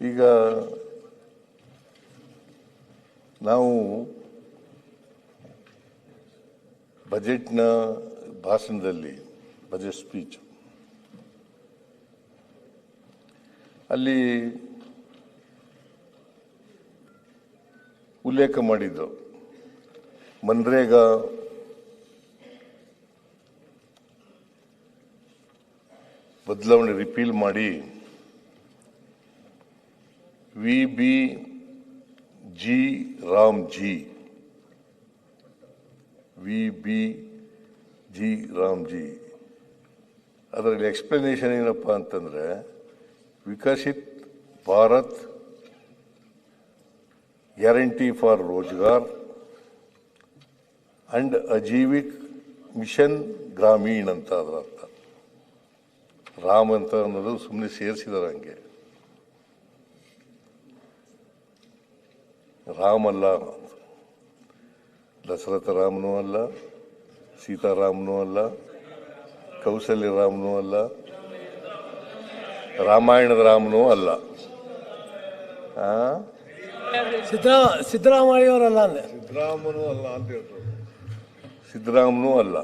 ಈಗ ನಾವು ಬಜೆಟ್ನ ಭಾಷಣದಲ್ಲಿ ಬಜೆಟ್ ಸ್ಪೀಚ್ ಅಲ್ಲಿ ಉಲ್ಲೇಖ ಮಾಡಿದ್ದು ಮನ್ರೇಗಾ ಬದಲಾವಣೆ ರಿಪೀಲ್ ಮಾಡಿ V B G Ram G V B G Ram G ಅದರಲ್ಲಿ ಎಕ್ಸ್ಪ್ಲನೇಷನ್ ಏನಪ್ಪ ಅಂತಂದರೆ, Viksit Bharat guarantee for Rozgar and Ajeevik mission Gramin ಅಂತ ಅದರ ಅರ್ಥ. ರಾಮ್ ಅಂತ ಅನ್ನೋದು ಸುಮ್ಮನೆ ಸೇರಿಸಿದಾರೆ ಹಂಗೆ. ರಾಮ್ ಅಲ್ಲ ದಶರಥ ರಾಮನೂ ಅಲ್ಲ ಸೀತಾರಾಮನೂ ಅಲ್ಲ ಕೌಸಲ್ಯ ರಾಮನೂ ಅಲ್ಲ. ರಾಮಾಯಣದ ರಾಮನೂ ಅಲ್ಲ ಸಿದ್ದರಾಮಯ್ಯವರಲ್ಲ ಸಿದ್ದರಾಮನೂ ಅಲ್ಲ ಅಂತ ಹೇಳ್ತಾರೆ. ಸಿದ್ದರಾಮನೂ ಅಲ್ಲ.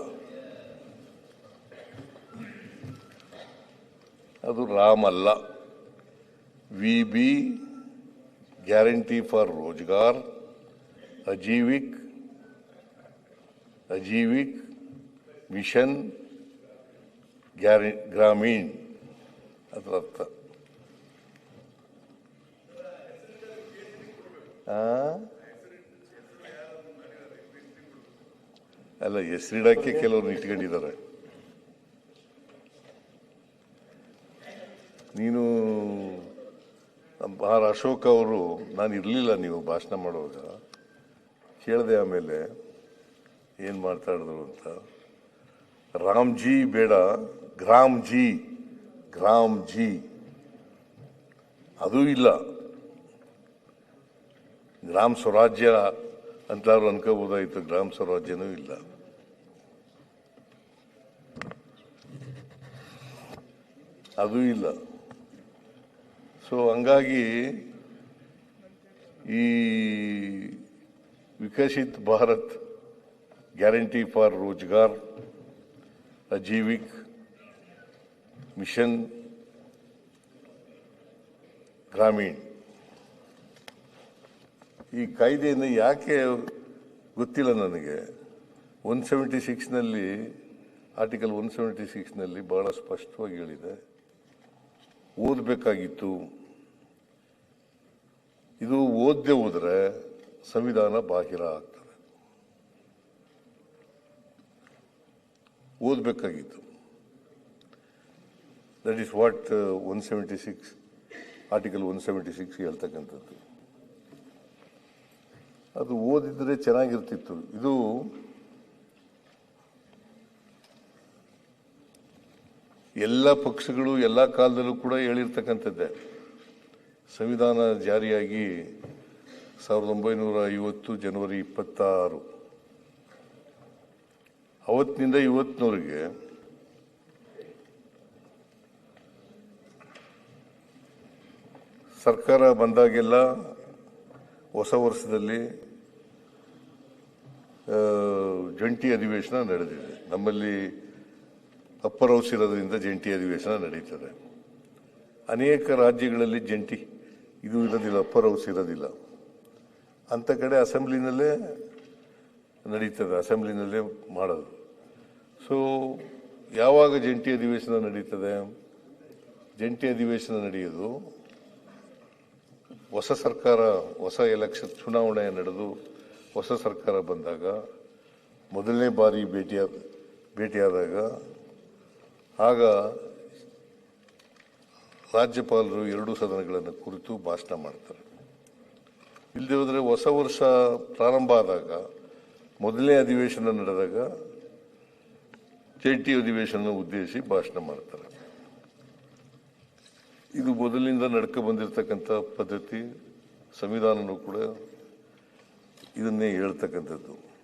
ಅದು ರಾಮಲ್ಲ. ಅಲ್ಲ V B guarantee for Rozgar, Ajeevik Ajeevik mission Gary, Gramin ಅದರ ಅರ್ಥ? ಅಲ್ಲ, ಹೆಸರಿಡಕ್ಕೆ ಕೆಲವರು ಇಟ್ಕೊಂಡಿದ್ದಾರೆ ನೀನು ಆರ್ ಅಶೋಕ್ ಅವರು, ನಾನು ಇರಲಿಲ್ಲ ನೀವು ಭಾಷಣ ಮಾಡುವಾಗ. ಕೇಳಿದೆ ಆಮೇಲೆ ಏನು ಮಾತಾಡಿದ್ರು ಅಂತ. ರಾಮ್ಜಿ ಬೇಡ. ಗ್ರಾಮ್ ಜಿ. ಗ್ರಾಮ್ ಜಿ. ಅದು ಇಲ್ಲ. ಗ್ರಾಮ ಸ್ವರಾಜ್ಯ ಅಂತ ಅವ್ರು ಅನ್ಕೋಬೋದಾಯಿತು. ಗ್ರಾಮ ಸ್ವರಾಜ್ಯನೂ ಇಲ್ಲ. ಅದು ಇಲ್ಲ. ಸೊ ಹಂಗಾಗಿ ಈ Viksit Bharat guarantee for Rozgar, Ajeevik mission Gramin. ಈ ಕಾಯ್ದೆಯನ್ನು ಯಾಕೆ ಗೊತ್ತಿಲ್ಲ ನನಗೆ? ಒನ್ ಸೆವೆಂಟಿ ಸಿಕ್ಸ್ನಲ್ಲಿ ಆರ್ಟಿಕಲ್ ಒನ್ ಸೆವೆಂಟಿ ಸಿಕ್ಸ್ನಲ್ಲಿ ಬಹಳ ಸ್ಪಷ್ಟವಾಗಿ ಹೇಳಿದೆ. ಓದಬೇಕಾಗಿತ್ತು. ಇದು ಓದದೆ ಹೋದರೆ ಸಂವಿಧಾನ ಬಾಹಿರ ಆಗ್ತದೆ. ಓದಬೇಕಾಗಿತ್ತು. That is what one seventy six article one seventy six ಹೇಳ್ತಕ್ಕಂಥದ್ದು. ಅದು ಓದಿದ್ರೆ ಚೆನ್ನಾಗಿರ್ತಿತ್ತು. ಇದು ಎಲ್ಲ ಪಕ್ಷಗಳು ಎಲ್ಲ ಕಾಲದಲ್ಲೂ ಕೂಡ ಹೇಳಿರ್ತಕ್ಕಂಥದ್ದೇ. ಸಂವಿಧಾನ ಜಾರಿಯಾಗಿ ಸಾವಿರದ ಒಂಬೈನೂರ ಐವತ್ತು ಜನವರಿ ಇಪ್ಪತ್ತಾರು. ಅವತ್ತಿನಿಂದ ಇವತ್ತಿನವರೆಗೆ ಸರ್ಕಾರ ಬಂದಾಗೆಲ್ಲ ಹೊಸ ವರ್ಷದಲ್ಲಿ ಜಂಟಿ ಅಧಿವೇಶನ ನಡೆದಿದೆ. ನಮ್ಮಲ್ಲಿ ಅಪ್ಪರ್ ಜಂಟಿ ಅಧಿವೇಶನ ನಡೀತದೆ. ಅನೇಕ ರಾಜ್ಯಗಳಲ್ಲಿ ಜಂಟಿ. ಇದು ಇರೋದಿಲ್ಲ ಅಪ್ಪರ್ ಹೌಸ್ ಇರೋದಿಲ್ಲ. ಅಂಥ ಕಡೆ ಅಸೆಂಬ್ಲಿನಲ್ಲೇ ನಡೀತದೆ, ಅಸೆಂಬ್ಲಿನಲ್ಲೇ ಮಾಡೋದು. ಸೊ ಯಾವಾಗ ಜಂಟಿ ಅಧಿವೇಶನ ನಡೀತದೆ? ಜಂಟಿ ಅಧಿವೇಶನ ನಡೆಯೋದು ಹೊಸ ಸರ್ಕಾರ, ಹೊಸ ಎಲೆಕ್ಷನ್ ಚುನಾವಣೆ ನಡೆದು ಹೊಸ ಸರ್ಕಾರ ಬಂದಾಗ, ಮೊದಲನೇ ಬಾರಿ ಭೇಟಿಯಾದ, ಭೇಟಿಯಾದಾಗ ಆಗ ರಾಜ್ಯಪಾಲರು ಎರಡೂ ಸದನಗಳನ್ನು ಕುರಿತು ಭಾಷಣ ಮಾಡ್ತಾರೆ. ಇಲ್ಲದೆ ಹೋದರೆ ಹೊಸ ವರ್ಷ ಪ್ರಾರಂಭ ಆದಾಗ, ಮೊದಲನೇ ಅಧಿವೇಶನ ನಡೆದಾಗ ಜಂಟಿ ಅಧಿವೇಶನ ಉದ್ದೇಶಿಸಿ ಭಾಷಣ ಮಾಡ್ತಾರೆ. ಇದು ಮೊದಲಿನಿಂದ ನಡ್ಕೊ ಬಂದಿರತಕ್ಕಂಥ ಪದ್ಧತಿ, ಸಂವಿಧಾನನೂ ಕೂಡ ಇದನ್ನೇ ಹೇಳ್ತಕ್ಕಂಥದ್ದು.